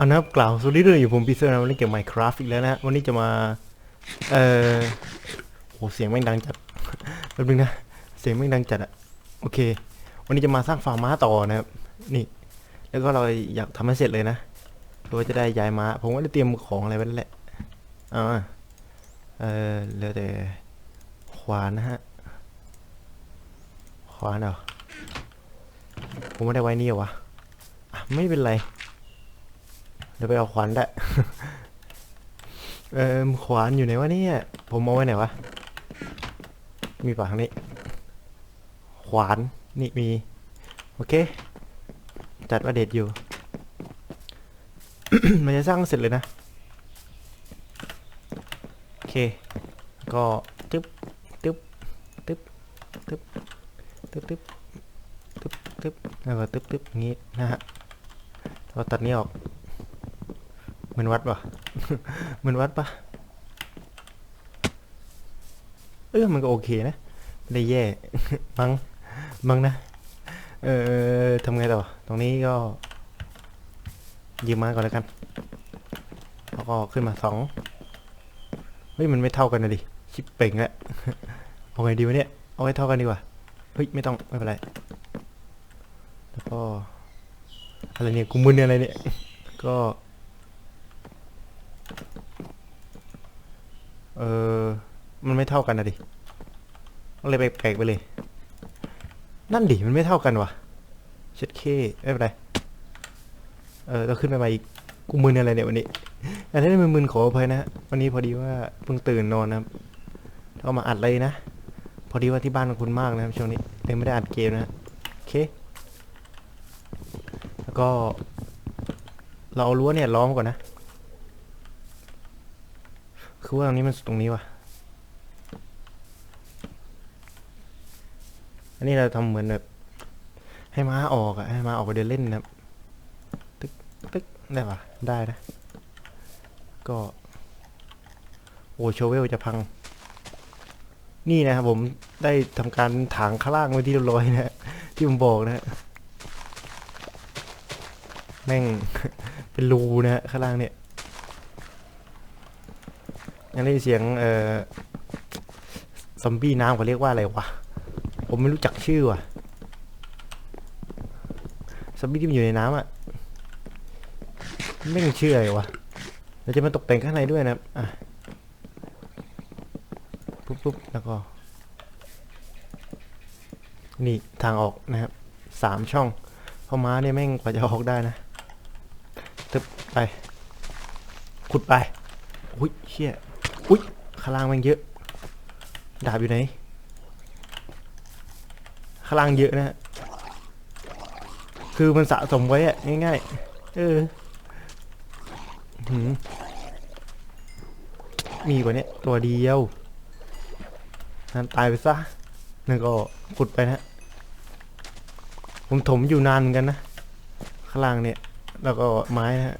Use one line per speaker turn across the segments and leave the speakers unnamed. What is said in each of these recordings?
อันนะครับกล่าวสวัสดีด้วยอยู่ผมพีเซอร์นะวันนี้เกี่ยวกับ Minecraft อีกแล้วนะฮะวันนี้จะมา เอ่อโหเสียงแม่งดังจัด แป๊บนึงนะ เสียงแม่งดังจัดอะโอเค วันนี้จะมาสร้างฟาร์มม้าต่อนะครับ นี่ แล้วก็เราอยากทำให้เสร็จเลยนะเพื่อว่าจะได้ย้ายม้า ผมก็ได้เตรียมของอะไรไว้แล้วแหละอ่าเออเหลือแต่ขวานนะฮะ ขวานเหรอ ผมไม่ได้ไว้นี่เหรอวะ ไม่เป็นไร เดี๋ยวไปเอาขวานได้ เออขวานอยู่ไหนวะเนี่ย ผมเอาไว้ไหนวะ มีป่ะทางนี้ ขวานนี่มี โอเค จัดว่าเด็ดอยู่ มันจะสร้างเสร็จเลยนะ โอเค ก็ตึ๊บตึ๊บตึ๊บตึ๊บตึ๊บตึ๊บตึ๊บตึ๊บแล้วก็ตึ๊บตึ๊บงี้นะฮะเราตัดนี้ออก มือนวัดปะมือนวัดปะเออมันก็โอเคนะไม่ได้แย่มังมังนะ เออทำไงต่อ ตรงนี้ก็ยืมมาก่อนแล้วกัน แล้วก็ขึ้นมาสองเฮ้ยมันไม่เท่ากันนะดิ ชิปเป่งแล้วเอาไงดีวะเนี่ย เอาให้เท่ากันดีกว่า เฮ้ยไม่ต้องไม่เป็นไร แล้วก็อะไรเนี่ยกูมึนอะไรเนี่ย ก็ เออ มันไม่เท่ากันนะดิอะไรแปลกๆไปเลย นั่นดิ มันไม่เท่ากันวะเช็ดเคไม่เป็นไร เออต้องขึ้นไปมาอีก กูมึนอะไรเนี่ยวันนี้อันนี้มึนๆขออภัยนะวันนี้พอดีว่าเพิ่งตื่นนอนนะครับแล้วมาอัดเลยนะ พอดีว่าที่บ้านของคุณมากนะครับช่วงนี้เลยไม่ได้อัดเกมนะโอเค แล้วก็ เราเอารั้วเนี่ยล้อมก่อนนะ คือว่าตรงนี้มันสุดตรงนี้ว่ะ อันนี้เราทำเหมือนแบบ ให้ม้าออกอะให้ม้าออกไปเดินเล่นนะตึกตึกได้ปะได้นะ ก็ โอ้โชเวลจะพัง นี่นะครับผมได้ทำการถางข้างล่างไว้ที่เรียบร้อยนะฮะที่ผมบอกนะฮะแม่ง เป็นรูนะฮะข้างล่างเนี่ย ยังได้ยินเสียงเอ่อซอมบี้น้ำเขาเรียกว่าอะไรวะ ผมไม่รู้จักชื่อว่ะซอมบี้ที่มันอยู่ในน้ำอะไม่รู้ชื่ออะไรวะเราจะมาตกแต่งข้างในด้วยนะอะปุ๊บปุ๊บแล้วก็ นี่ทางออกนะครับสามช่องเพราะม้าเนี่ยแม่งกว่าจะออกได้นะตึบไป ขุดไปอุ้ยเชี่ย อุ้ยข้างล่างมันเยอะ ดาบอยู่ไหนข้างล่างเยอะนะฮะคือมันสะสมไว้อะง่ายๆ เออมมีกว่านี้ตัวเดียวนั่นตายไปซะนั่นก็ขุดไปนะ ผมถมอยู่นานเหมือนกันนะ ข้างล่างเนี่ย แล้วก็ไม้นะฮะ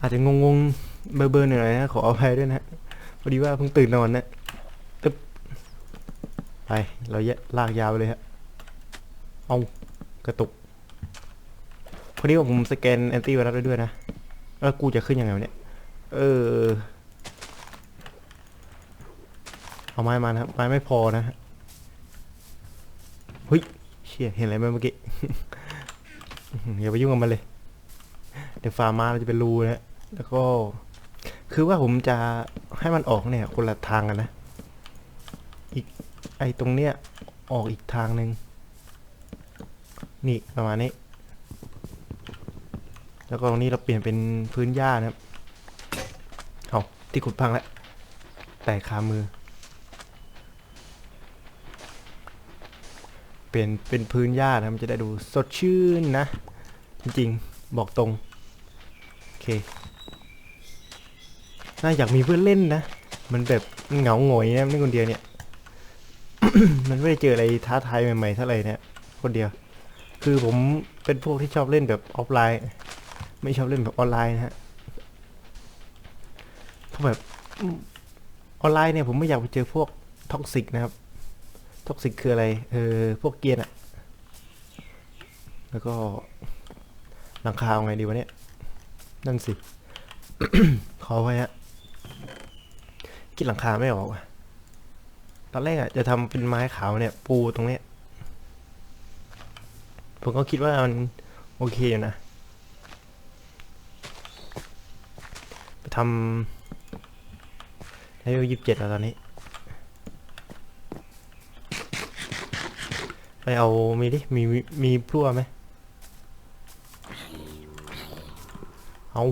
อาจจะงงๆ เบอร์เบอร์หน่อยนะขออภัยด้วยนะพอดีว่าเพิ่งตื่นนอนนะตึ๊บไป เราแยะลากยาวไปเลยฮะเอากระตุกพอดีว่าผมสแกนแอนตี้ไวรัสไว้ด้วยนะแล้วกูจะขึ้นยังไงเนี่ย เออ เอาไม้มานะครับไม้ไม่พอนะฮะเฮ้ยเชี่ยเห็นอะไรไหมเมื่อกี้อย่าไปยุ่งกับมันเลย เดี๋ยวฟาร์มมาเราจะเป็นรูนะแล้วก็ คือว่าผมจะให้มันออกเนี่ย คนละทางกันนะ อีกไอตรงเนี้ยออกอีกทางหนึ่งนี่ประมาณนี้ แล้วก็ตรงนี้เราเปลี่ยนเป็นพื้นหญ้านะครับเอาที่ขุดพังแล้ว แตกคามือ เปลี่ยนเป็นพื้นหญ้านะมันจะได้ดูสดชื่นนะ จริงๆ บอกตรง โอเค น่าอยากมีเพื่อนเล่นนะ มันแบบเหงาหงอยนะนี่คนเดียวเนี่ย มันไม่ได้เจออะไรท้าทายใหม่ๆเท่าไหร่เนี่ยคนเดียว คือผมเป็นพวกที่ชอบเล่นแบบออฟไลน์ ไม่ชอบเล่นแบบออนไลน์นะฮะเพราะแบบออนไลน์เนี่ยผมไม่อยากไปเจอพวกท็อกซิกนะครับท็อกซิกคืออะไร เออ พวกเกียนอะแล้วก็หลังคาเอาไงดีวะเนี่ย นั่นสิ ขอไว้ฮะ คิดหลังคาไม่ออกอะตอนแรกอะจะทำเป็นไม้ขาวเนี่ย ปูตรงเนี้ย ผมก็คิดว่ามันโอเคอยู่นะไปทำเลเวลยี่สิบเจ็ดแล้วตอนนี้ ไปเอามีดิ มีมีมีพลั่วไหมเอา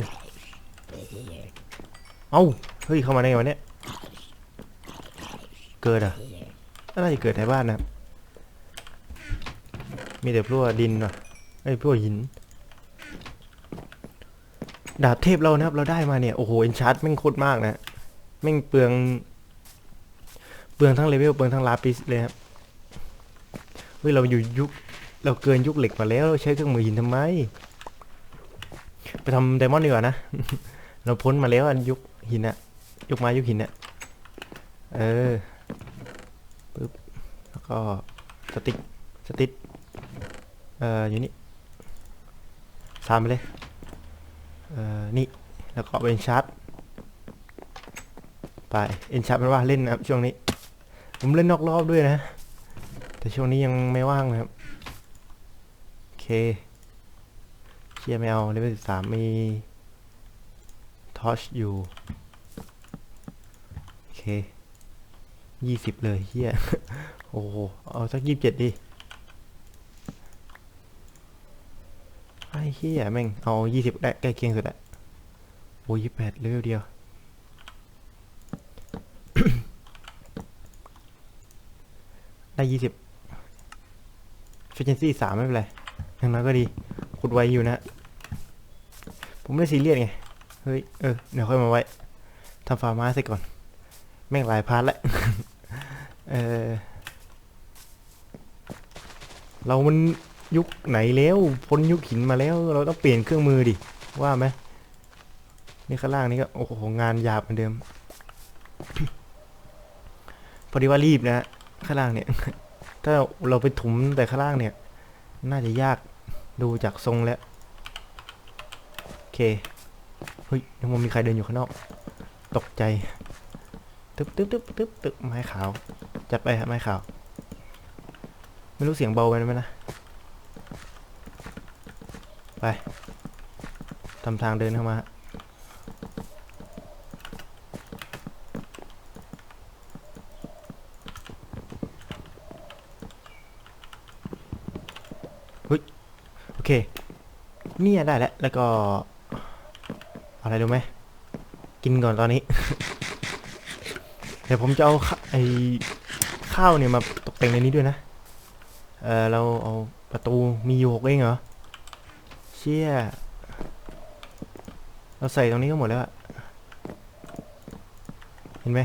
เอา เฮ้ย เข้ามาได้ไงวะเนี่ย เกิดอะน่าจะเกิดในบ้านนะมีแต่พลั่วดินว่ะไอ้ยพลั่วหิน ดาบเทพเรานะครับ เราได้มาเนี่ย โอ้โหเอ็นชาร์ตแม่งโคตรมากนะแม่งเปลือง เปลืองทั้งเลเวลเปลืองทั้งลาปิสเลยครับเฮ้ยเราอยู่ยุค เราเกินยุคเหล็กมาแล้วเราใช้เครื่องมือหินทำไม ไปทำไดมอนด์ดีกว่านะ เราพ้นมาแล้วอันยุคหินอะยุคไม้ยุคหินอะเออ ก็สติ๊กสติ๊กเอ่ออยู่นี่สามไปเลยเอ่อนี่แล้วก็เอาเอ็นชาร์ตไปเอ็นชาร์ตมันว่าเล่นนะครับช่วงนี้ ผมเล่นนอกรอบด้วยนะ แต่ช่วงนี้ยังไม่ว่างนะครับโอเคเชียร์ไม่เอาเลเวลสิบสามมีทอชอยู่โอเค ยี่สิบเลยเฮียโอ้โห เอาสักยี่สิบเจ็ดดิ ไอ้เฮียแม่ง เอายี่สิบได้ใกล้เคียงสุดอะโอ้ยี่แปดเลเวลเดียว ได้ยี่สิบ efficiency สามไม่เป็นไร อย่างน้อยก็ดี ขุดไวอยู่นะ ผมไม่ได้ซีเรียสไง เฮ้ย เออ เดี๋ยวค่อยมาไว้ทำฟาร์มาเสร็จก่อน แม่งหลายพาร์ทแล้ว เออเรามันยุคไหนแล้วพ้นยุคหินมาแล้ว เราต้องเปลี่ยนเครื่องมือดิ ว่าไหมนี่ข้างล่างนี่ก็ โอ้โห งานหยาบเหมือนเดิม พอดีว่ารีบนะข้างล่างเนี่ย ถ้าเราไปถมแต่ข้างล่างเนี่ย น่าจะยากดูจากทรงแล้ว โอเค เฮ้ยยังมันมีใครเดินอยู่ข้างนอก ตกใจ ตึ๊บตึ๊บตึ๊บตึ๊บตึ๊บไม้ขาว จัดไปฮะไม้ข่าว ไม่รู้เสียงเบาไปไหมนะ ไปทำทางเดินเข้ามาเฮ้ยโอเค เนี่ยได้แล้ว แล้วก็อะไรรู้ไหม กินก่อนตอนนี้ เดี๋ยวผมจะเอาไอ ข้าวเนี่ยมาตกแต่งในนี้ด้วยนะ เออเราเอาประตูมีอยู่หกเองเหรอ เชี่ย เราใส่ตรงนี้ก็หมดแล้วอะเห็นไหม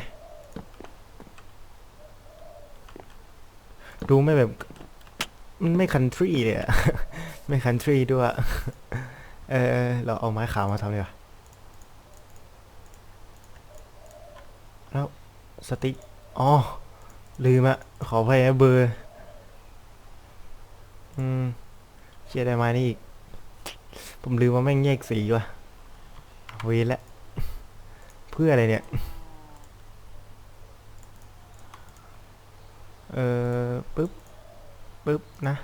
ดูไม่แบบมันไม่คันทรีเลยอะไม่คันทรีด้วย เออ เราเอาไม้ขาวมาทำเลยว่ะแล้วสติ๊กอ๋อ ลืมอะขออภัยนะเบอร์ อืมเชียร์ได้ม้นี่อีก ผมลืมว่าแม่งแยกสีว่ะเวละ เพื่ออะไรเนี่ย เออปึ๊บ ปึ๊บ นะ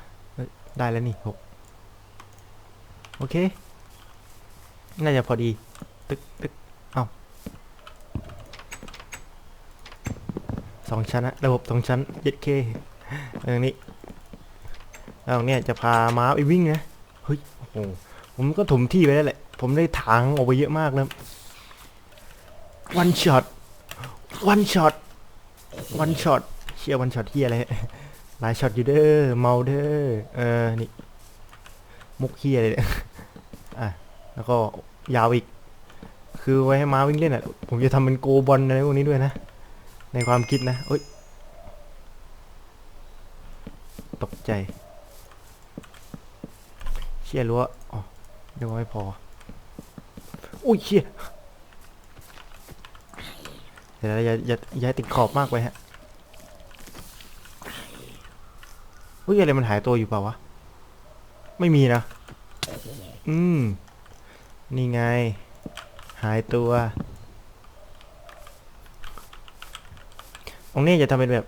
ได้แล้วนี่หกโอเค น่าจะพอดี ตึกตึกเอ้า สองชั้นนะระบบสองชั้นเย็ดเคตรงนี้แล้วเนี่ยจะพาม้าไปวิ่งนะเฮ้ยโอ้โหผมก็ถมที่ไปแล้วแหละ ผมได้ถางออกไปเยอะมากนะ one shot one shot one shot เชียร์ one shot ที่อะไรหลายช็อตอยู่เด้อเมาเด้อเออนี่มุกเฮียเลยเนี่ยอะแล้วก็ยาวอีก คือไว้ให้ม้าวิ่งเล่นอะ ผมจะทำเป็นโกบอลอะไรพวกนี้ด้วยนะ ในความคิดนะเอ้ยตกใจ เชี่ยรั้วอ๋อเดี๋ยวไม่พออุ้ยเชี่ยเดี๋ยวนะอย่าอย่าอย่าติดขอบมากไปฮะอุ้ยอะไรมันหายตัวอยู่เปล่าวะ ไม่มีนะ อืม นี่ไง หายตัว ตรงนี้จะทำเป็นแบบ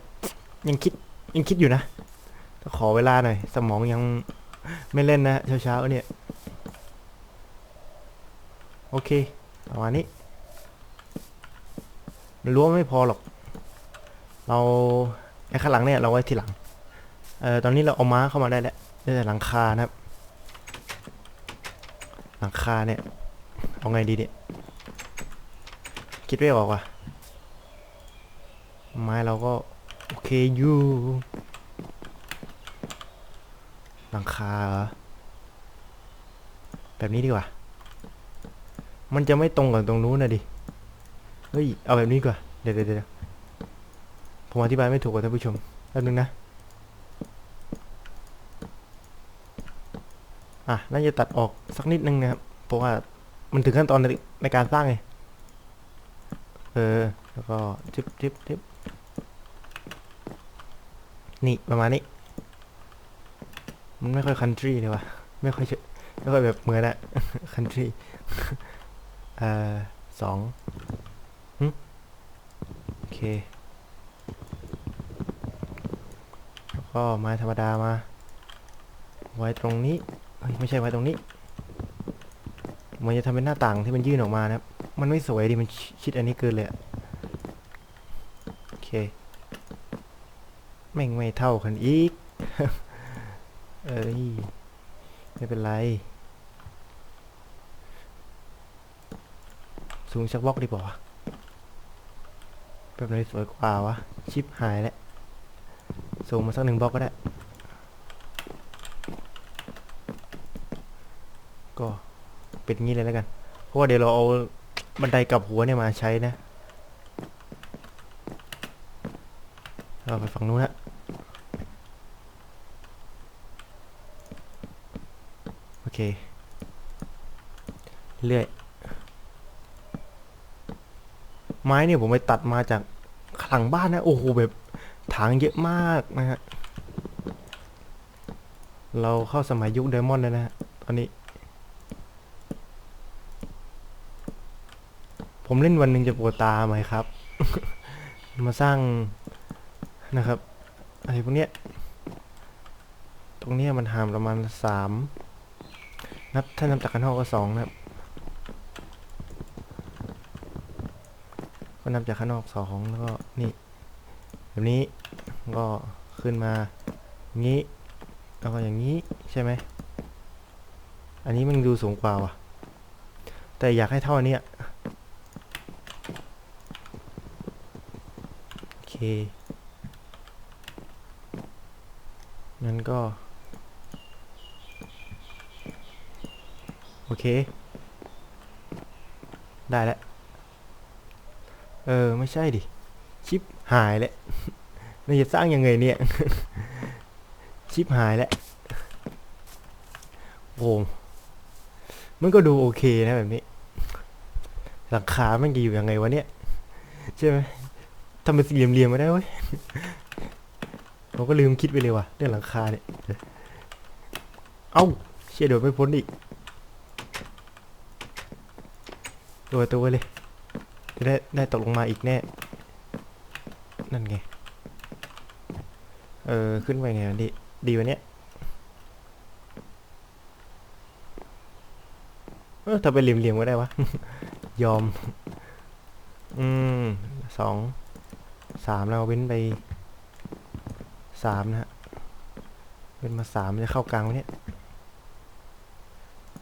ยังคิดยังคิดอยู่นะขอเวลาหน่อย สมองยังไม่เล่นนะเช้าๆเนี่ย โอเคประมาณนี้รั้วไม่พอหรอก เราไอ้ข้างหลังเนี่ยเราไว้ทีหลัง เอ่อตอนนี้เราเอาม้าเข้ามาได้แล้วได้แต่หลังคานะครับ หลังคาเนี่ย เอาไงดีเนี่ย คิดไม่ออกว่ะ ไม้เราก็ โอเคอยู่หลังคาเหรอแบบนี้ดีกว่า มันจะไม่ตรงกับตรงนู้นนะดิ เฮ้ย เอาแบบนี้ดีกว่าเดี๋ยวเดี๋ยวเดี๋ยวผมอธิบายไม่ถูกกับท่านผู้ชมแป๊บนึงนะ อะ น่าจะตัดออกสักนิดนึงนะครับ เพราะว่ามันถึงขั้นตอนในในการสร้างไง เออ แล้วก็ทิปทิปทิป นี่ประมาณนี้ มันไม่ค่อยคันทรีเลยว่ะ ไม่ค่อยไม่ค่อยแบบเหมือนอะคันทรีเอ่อสองหึโอเค แล้วก็ไม้ธรรมดามา ไว้ตรงนี้เอ้ย ไม่ใช่ไว้ตรงนี้มันจะทำเป็นหน้าต่างที่มันยื่นออกมานะครับ มันไม่สวยดิ มันชิชิดอันนี้เกินเลยอะโอเค แม่งไม่เท่ากันอีก เอ้ย ไม่เป็นไร สูงชักบล็อกดีกว่าวะแบบไหนสวยกว่าวะ ชิปหายแล้ว สูงมาสักหนึ่งบล็อกก็ได้ ก็เป็นงี้เลยแล้วกัน เพราะว่าเดี๋ยวเราเอาบันไดกับหัวเนี่ยมาใช้นะเราไปฝั่งนู้นฮะ โอ เคเรื่อยไม้เนี่ยผมไปตัดมาจากหลังบ้านนะ โอ้โหแบบถางเยอะมากนะฮะ เราเข้าสมัยยุคไดมอนด์แล้วนะฮะ ตอนนี้ ผมเล่นวันหนึ่งจะปวดตาไหมครับ มาสร้างนะครับอะไรพวกเนี้ย ตรงเนี้ยมันหางประมาณสาม นับ ถ้านับจากข้างนอกก็สองนะครับ ก็นับจากข้างนอกสองแล้วก็นี่ แบบนี้ก็ขึ้นมางี้แล้วก็อย่างนี้ใช่ไหม อันนี้มันดูสูงกว่าว่ะ แต่อยากให้เท่าอันนี้โอเคงั้นก็ โอเค ได้แล้ว เออ ไม่ใช่ดิ ชิปหายแล้วเราจะสร้างยังไงเนี่ย ชิปหายแล้วโอ้มันก็ดูโอเคนะแบบนี้ หลังคามันจะอยู่ยังไงวะเนี่ย ใช่ไหมทำเป็นสี่เหลี่ยมๆมาได้เว้ยผมก็ลืมคิดไปเลยว่ะเรื่องหลังคาเนี่ย เอ้าเชี่ยเดี๋ยวไม่พ้นอีก ตัวตัวเลยจะได้ได้ตกลงมาอีกแน่ นั่นไง เออ ขึ้นไปไงวะดีดีวะเนี่ยเออถ้าเป็นเหลี่ยมๆก็ได้วะ ยอม อืมสอง สามแล้วเว้นไปสามนะฮะ เว้นมาสามจะเข้ากลางวะเนี่ย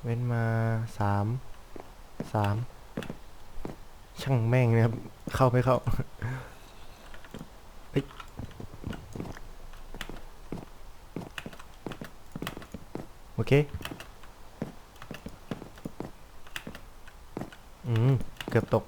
เว้นมาสาม สาม ช่างแม่งนะครับ เข้าไม่เข้าโอเค อืม เกือบตก